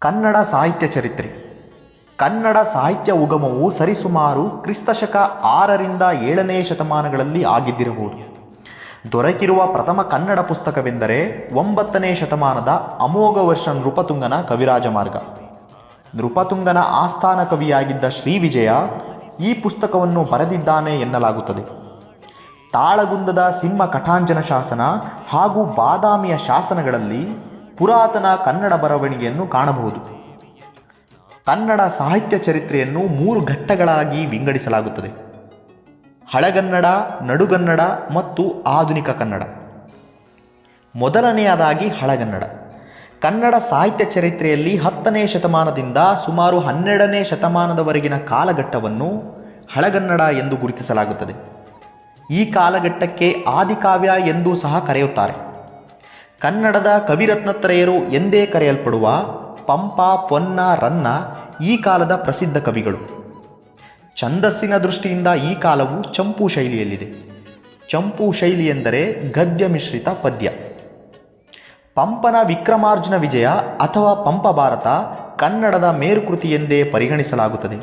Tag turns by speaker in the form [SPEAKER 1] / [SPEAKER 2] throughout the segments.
[SPEAKER 1] ಕನ್ನಡ ಸಾಹಿತ್ಯ ಚರಿತ್ರೆ. ಕನ್ನಡ ಸಾಹಿತ್ಯ ಉಗಮವು ಸರಿಸುಮಾರು ಕ್ರಿಸ್ತಶಕ ಆರರಿಂದ ಏಳನೇ ಶತಮಾನಗಳಲ್ಲಿ ಆಗಿದ್ದಿರಬಹುದು. ದೊರಕಿರುವ ಪ್ರಥಮ ಕನ್ನಡ ಪುಸ್ತಕವೆಂದರೆ ಒಂಬತ್ತನೇ ಶತಮಾನದ ಅಮೋಘ ವರ್ಷ ನೃಪತುಂಗನ ಕವಿರಾಜ ಮಾರ್ಗ. ನೃಪತುಂಗನ ಆಸ್ಥಾನ ಕವಿಯಾಗಿದ್ದ ಶ್ರೀವಿಜಯ ಈ ಪುಸ್ತಕವನ್ನು ಬರೆದಿದ್ದಾನೆ ಎನ್ನಲಾಗುತ್ತದೆ. ತಾಳಗುಂದದ ಸಿಂಹ ಕಠಾಂಜನ ಶಾಸನ ಹಾಗೂ ಬಾದಾಮಿಯ ಶಾಸನಗಳಲ್ಲಿ ಪುರಾತನ ಕನ್ನಡ ಬರವಣಿಗೆಯನ್ನು ಕಾಣಬಹುದು. ಕನ್ನಡ ಸಾಹಿತ್ಯ ಚರಿತ್ರೆಯನ್ನು ಮೂರು ಘಟ್ಟಗಳಾಗಿ ವಿಂಗಡಿಸಲಾಗುತ್ತದೆ. ಹಳಗನ್ನಡ, ನಡುಗನ್ನಡ ಮತ್ತು ಆಧುನಿಕ ಕನ್ನಡ. ಮೊದಲನೆಯದಾಗಿ ಹಳಗನ್ನಡ. ಕನ್ನಡ ಸಾಹಿತ್ಯ ಚರಿತ್ರೆಯಲ್ಲಿ ಹತ್ತನೇ ಶತಮಾನದಿಂದ ಸುಮಾರು ಹನ್ನೆರಡನೇ ಶತಮಾನದವರೆಗಿನ ಕಾಲಘಟ್ಟವನ್ನು ಹಳಗನ್ನಡ ಎಂದು ಗುರುತಿಸಲಾಗುತ್ತದೆ. ಈ ಕಾಲಘಟ್ಟಕ್ಕೆ ಆದಿಕಾವ್ಯ ಎಂದೂ ಸಹ ಕರೆಯುತ್ತಾರೆ. ಕನ್ನಡದ ಕವಿರತ್ನತ್ರಯರು ಎಂದೇ ಕರೆಯಲ್ಪಡುವ ಪಂಪ, ಪೊನ್ನ, ರನ್ನ ಈ ಕಾಲದ ಪ್ರಸಿದ್ಧ ಕವಿಗಳು. ಛಂದಸ್ಸಿನ ದೃಷ್ಟಿಯಿಂದ ಈ ಕಾಲವು ಚಂಪು ಶೈಲಿಯಲ್ಲಿದೆ. ಚಂಪು ಶೈಲಿ ಎಂದರೆ ಗದ್ಯ ಮಿಶ್ರಿತ ಪದ್ಯ. ಪಂಪನ ವಿಕ್ರಮಾರ್ಜುನ ವಿಜಯ ಅಥವಾ ಪಂಪ ಭಾರತ ಕನ್ನಡದ ಮೇರುಕೃತಿ ಎಂದೇ ಪರಿಗಣಿಸಲಾಗುತ್ತದೆ.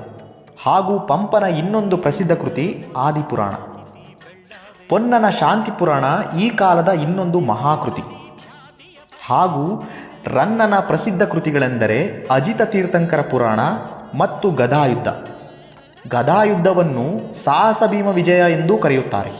[SPEAKER 1] ಹಾಗೂ ಪಂಪನ ಇನ್ನೊಂದು ಪ್ರಸಿದ್ಧ ಕೃತಿ ಆದಿಪುರಾಣ. ಪೊನ್ನನ ಶಾಂತಿಪುರಾಣ ಈ ಕಾಲದ ಇನ್ನೊಂದು ಮಹಾಕೃತಿ. ಹಾಗೂ ರನ್ನನ ಪ್ರಸಿದ್ಧ ಕೃತಿಗಳೆಂದರೆ ಅಜಿತ ತೀರ್ಥಂಕರ ಪುರಾಣ ಮತ್ತು ಗದಾಯುದ್ಧ ಗದಾಯುದ್ಧವನ್ನು ಸಾಹಸ ಭೀಮ ವಿಜಯ ಎಂದೂ ಕರೆಯುತ್ತಾರೆ.